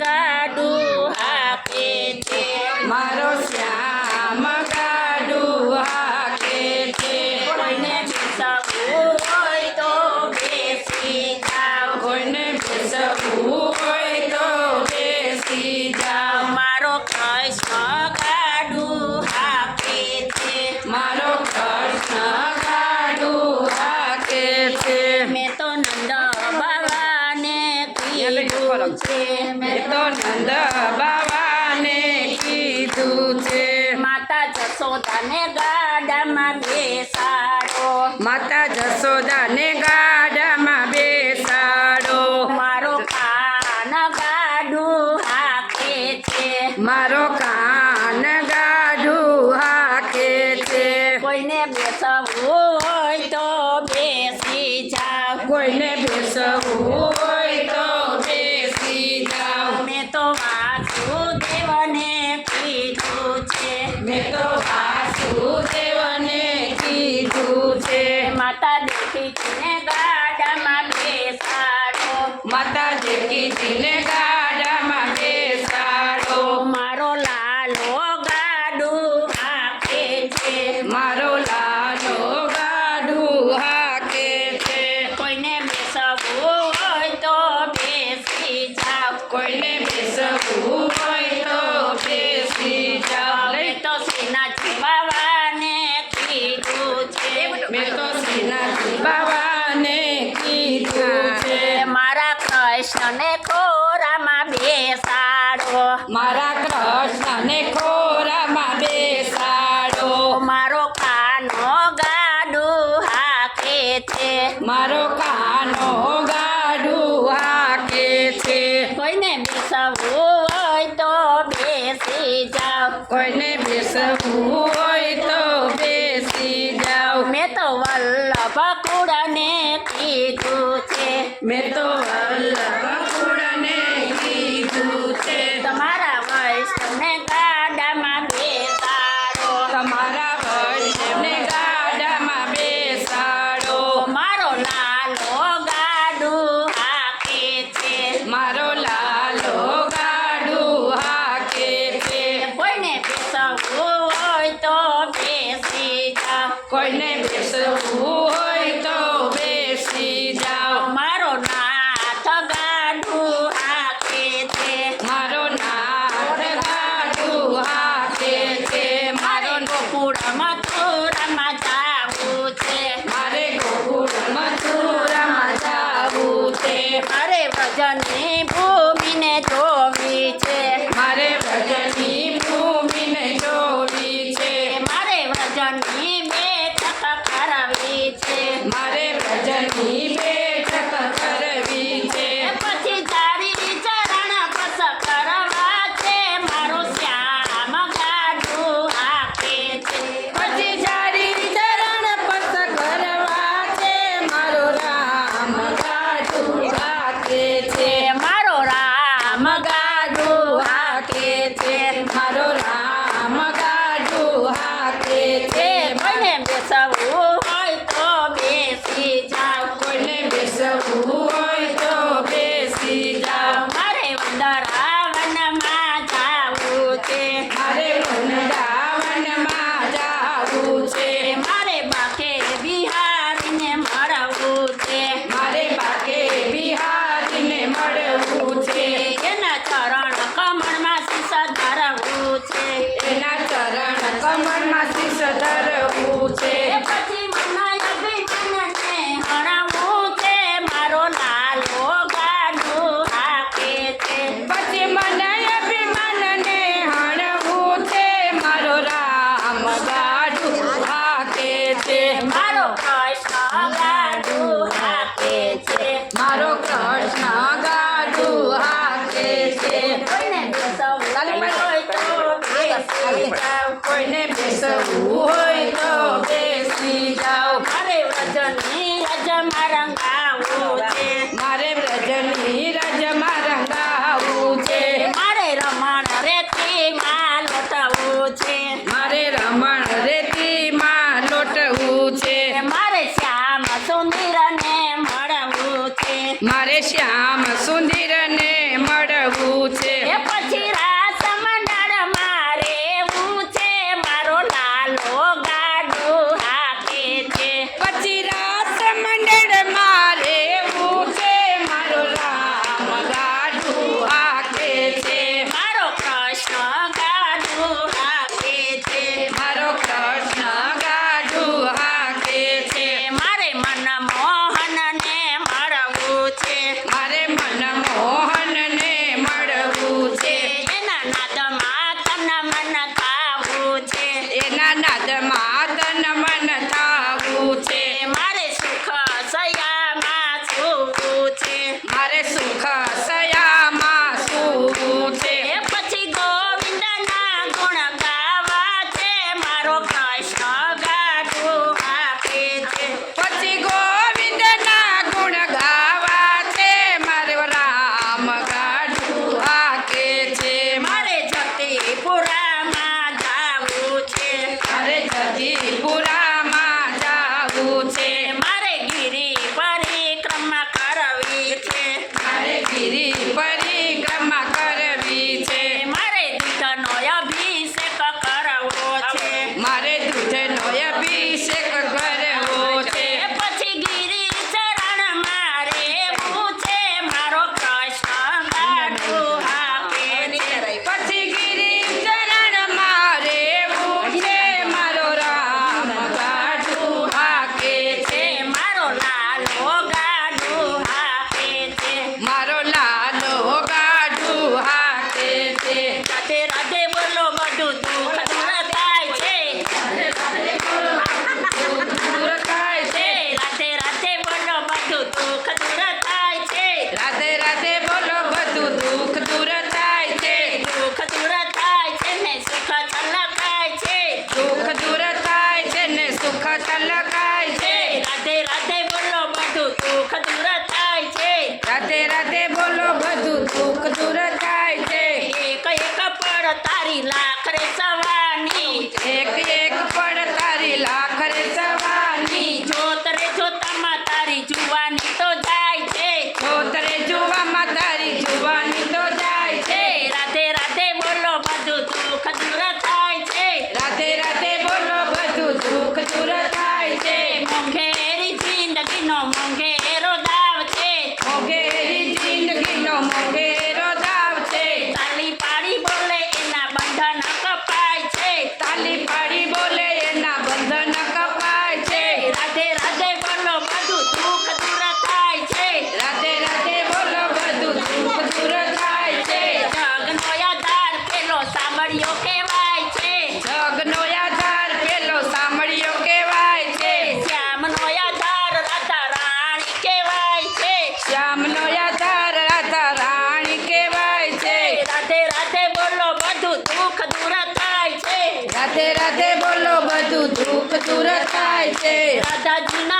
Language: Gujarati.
ગાડું હાકે છે મારો શ્યામ ગાડું હાકે છે કોઈને બેસવું હોય તો બેસી જાઓ. કોઈને બેસવું હોય તો બેસી જાઓ. મારો કૃષ્ણ ગાડું તો બાબાને કીધું છે. માતા જસોદાને ગાડામાં બેસાડો. માતા જસોદાને ગાડામાં બેસાડો. મારો કાન ગાડું હાકે છે. મારો કાન ગાડું હાકે છે. કોઈને બેસવું હોય તો બેસી જાવ. કોઈને બેસવું હોય માતા દેખીને ગાડામાં બેસાડો માતા દેખીજીને મારા કૃષ્ણને ખોરામાં બેસાડો. મારો કાનો ગાડું હાકે છે. મારો કાનો ગાડુ હાકે છે. કોઈને બેસવું હોય તો બેસી જાઓ કોઈને બેસવું હોય તો બેસી જાઓ મેં તો વલ્લભ કુળને કીધું છે. મેં તો જાઓ કોઈને બેસવું હોય તો બેસી જાઓ મારો નાથ ગાડું હાકે છે મારો નાથ ગાડું હાકે છે મારે મારો ગોકુળ મથુરામાં જાવું છે મારે ગોકુળ મથુરામાં જાવું છે. મારે વૃંદાવનમાં જાવું છે. મારે બાકે બિહારીને મળવું છે. મારે બાકે બિહારીને મળવું છે. એના ચરણ કમળમાં શીશ ધરવું છે. એના ચરણ કમળમાં શીશ ધરવું છે. સુંદરને મળવું છે. મારે શ્યામ દુઃખ દૂર થાય છે રાધાજીના